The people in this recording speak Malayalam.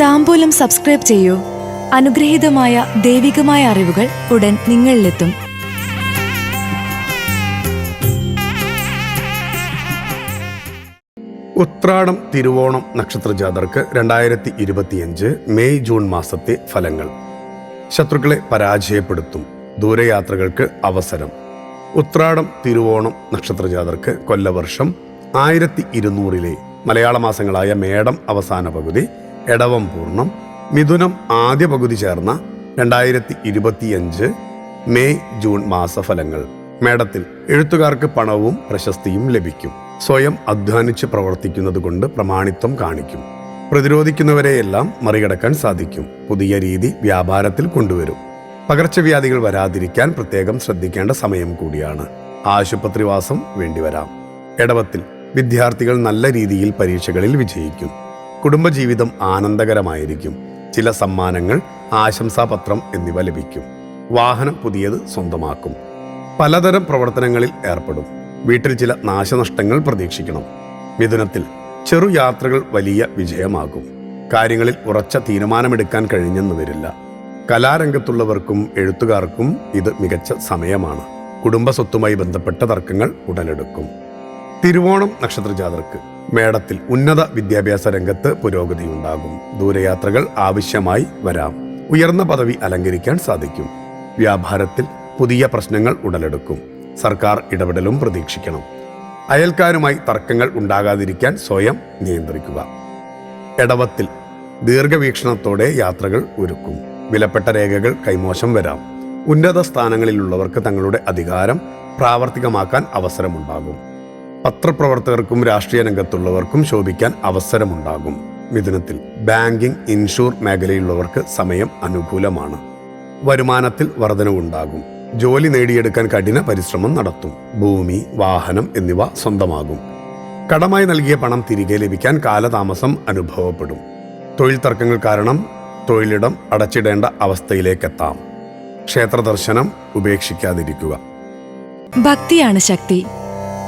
താമ്പൂലം സബ്സ്ക്രൈബ് ചെയ്യൂ. അനുഗ്രഹീതമായ ദൈവികമായ അറിവുകൾ ഉടൻ നിങ്ങളിലെത്തും. ഉത്രാടം തിരുവോണം നക്ഷത്ര ജാതർക്ക് രണ്ടായിരത്തി ഇരുപത്തിയഞ്ച് മെയ് ജൂൺ മാസത്തെ ഫലങ്ങൾ. ശത്രുക്കളെ പരാജയപ്പെടുത്തും. ദൂരയാത്രകൾക്ക് അവസരം. ഉത്രാടം തിരുവോണം നക്ഷത്ര ജാതർക്ക് കൊല്ലവർഷം ആയിരത്തി ഇരുന്നൂറിലെ മലയാള മാസങ്ങളായ മേടം അവസാന പകുതി എടവം പൂർണം മിഥുനം ആദ്യ പകുതി ചേർന്ന രണ്ടായിരത്തി ഇരുപത്തിയഞ്ച് മെയ് ജൂൺ മാസഫലങ്ങൾ. മേടത്തിൽ എഴുത്തുകാർക്ക് പണവും പ്രശസ്തിയും ലഭിക്കും. സ്വയം അധ്വാനിച്ച് പ്രവർത്തിക്കുന്നത് കൊണ്ട് പ്രമാണിത്വം കാണിക്കും. പ്രതിരോധിക്കുന്നവരെയെല്ലാം മറികടക്കാൻ സാധിക്കും. പുതിയ രീതി വ്യാപാരത്തിൽ കൊണ്ടുവരും. പകർച്ചവ്യാധികൾ വരാതിരിക്കാൻ പ്രത്യേകം ശ്രദ്ധിക്കേണ്ട സമയം കൂടിയാണ്. ആശുപത്രിവാസം വേണ്ടിവരാം. ഇടവത്തിൽ വിദ്യാർത്ഥികൾ നല്ല രീതിയിൽ പരീക്ഷകളിൽ വിജയിക്കും. കുടുംബജീവിതം ആനന്ദകരമായിരിക്കും. ചില സമ്മാനങ്ങൾ ആശംസാപത്രം എന്നിവ ലഭിക്കും. വാഹനം പുതിയത് സ്വന്തമാക്കും. പലതരം പ്രവർത്തനങ്ങളിൽ ഏർപ്പെടും. വീട്ടിൽ ചില നാശനഷ്ടങ്ങൾ പ്രതീക്ഷിക്കണം. മിഥുനത്തിൽ ചെറു യാത്രകൾ വലിയ വിജയമാകും. കാര്യങ്ങളിൽ ഉറച്ച തീരുമാനമെടുക്കാൻ കഴിഞ്ഞെന്ന് വരില്ല. കലാരംഗത്തുള്ളവർക്കും എഴുത്തുകാർക്കും ഇത് മികച്ച സമയമാണ്. കുടുംബസ്വത്തുമായി ബന്ധപ്പെട്ട തർക്കങ്ങൾ ഉടലെടുക്കും. തിരുവോണം നക്ഷത്ര ജാതർക്ക് മേടത്തിൽ ഉന്നത വിദ്യാഭ്യാസ രംഗത്ത് പുരോഗതിയുണ്ടാകും. ദൂരയാത്രകൾ ആവശ്യമായി വരാം. ഉയർന്ന പദവി അലങ്കരിക്കാൻ സാധിക്കും. വ്യാപാരത്തിൽ പുതിയ പ്രശ്നങ്ങൾ ഉടലെടുക്കും. സർക്കാർ ഇടപെടലും പ്രതീക്ഷിക്കണം. അയൽക്കാരുമായി തർക്കങ്ങൾ ഉണ്ടാകാതിരിക്കാൻ സ്വയം നിയന്ത്രിക്കുക. ഇടവത്തിൽ ദീർഘവീക്ഷണത്തോടെ യാത്രകൾ ഒരുക്കും. വിലപ്പെട്ട രേഖകൾ കൈമോശം വരാം. ഉന്നത സ്ഥാനങ്ങളിലുള്ളവർക്ക് തങ്ങളുടെ അധികാരം പ്രാവർത്തികമാക്കാൻ അവസരമുണ്ടാകും. പത്രപ്രവർത്തകർക്കും രാഷ്ട്രീയ രംഗത്തുള്ളവർക്കും ശോഭിക്കാൻ അവസരമുണ്ടാകും. മിഥുനത്തിൽ ബാങ്കിംഗ് ഇൻഷൂർ മേഖലയിലുള്ളവർക്ക് സമയം അനുകൂലമാണ്. വരുമാനത്തിൽ വർധനവുണ്ടാകും. ജോലി നേടിയെടുക്കാൻ കഠിന പരിശ്രമം നടത്തും. ഭൂമി വാഹനം എന്നിവ സ്വന്തമാകും. കടമായി നൽകിയ പണം തിരികെ ലഭിക്കാൻ കാലതാമസം അനുഭവപ്പെടും. തൊഴിൽ തർക്കങ്ങൾ കാരണം തൊഴിലിടം അടച്ചിടേണ്ട അവസ്ഥയിലേക്കെത്താം. ക്ഷേത്ര ദർശനം ഉപേക്ഷിക്കാതിരിക്കുക. ഭക്തിയാണ് ശക്തി.